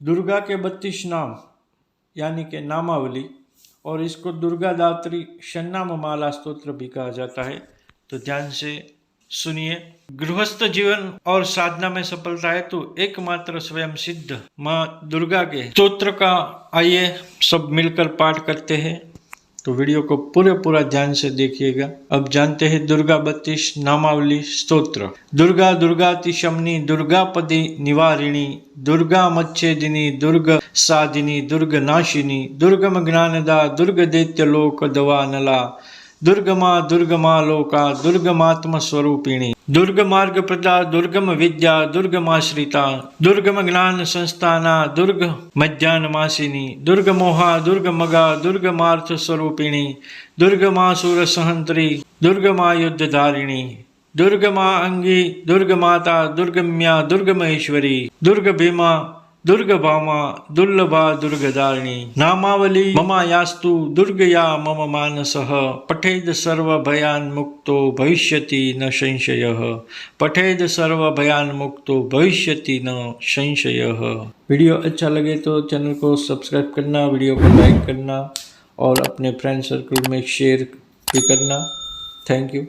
दुर्गा के बत्तीस नाम, यानी कि नामावली, और इसको दुर्गा दात्री शन्नाम माला स्त्रोत्र भी कहा जाता है। तो ध्यान से सुनिए। गृहस्थ जीवन और साधना में सफलता है तो एकमात्र स्वयं सिद्ध माँ दुर्गा के स्त्रोत्र का आइए सब मिलकर पाठ करते हैं। तो वीडियो को पूरे पूरा ध्यान से देखिएगा। अब जानते हैं दुर्गा बत्तीस नामावली स्त्रोत्र दुर्गा दुर्गा तिशमनी दुर्गा दुर्गापदी निवारिणी दुर्गा मच्छेदिनी दुर्ग साधिनी दुर्ग नाशिनी दुर्गम ज्ञानदा दुर्ग दैत्य लोक दवा नला दुर्गमा दुर्गमा लोका दुर्गमात्म स्वरूपिणी दुर्ग मार्ग प्रदा दुर्गम विद्या दुर्गम दुर्गमाश्रिता दुर्गम ज्ञान संस्थाना दुर्ग मज्जानमासिनी दुर्ग मोहा दुर्ग मगा दुर्ग मार्थ स्वरूपिणी दुर्ग मासुर सहंत्री दुर्ग मा युद्ध धारिणी दुर्ग मा अंगी दुर्ग माता दुर्गम्या दुर्ग महेश्वरी दुर्ग भामा दुर्लभा, दुर्गदारिणी, नामावली ममा यास्तु दुर्गया, मम मानसः, पठेद सर्वभयान् मुक्तो भविष्यति न संशयः। पठेद सर्वभयान् मुक्तो भविष्यति न संशयः। वीडियो अच्छा लगे तो चैनल को सब्सक्राइब करना, वीडियो को लाइक करना और अपने फ्रेंड सर्कल में शेयर भी करना। Thank you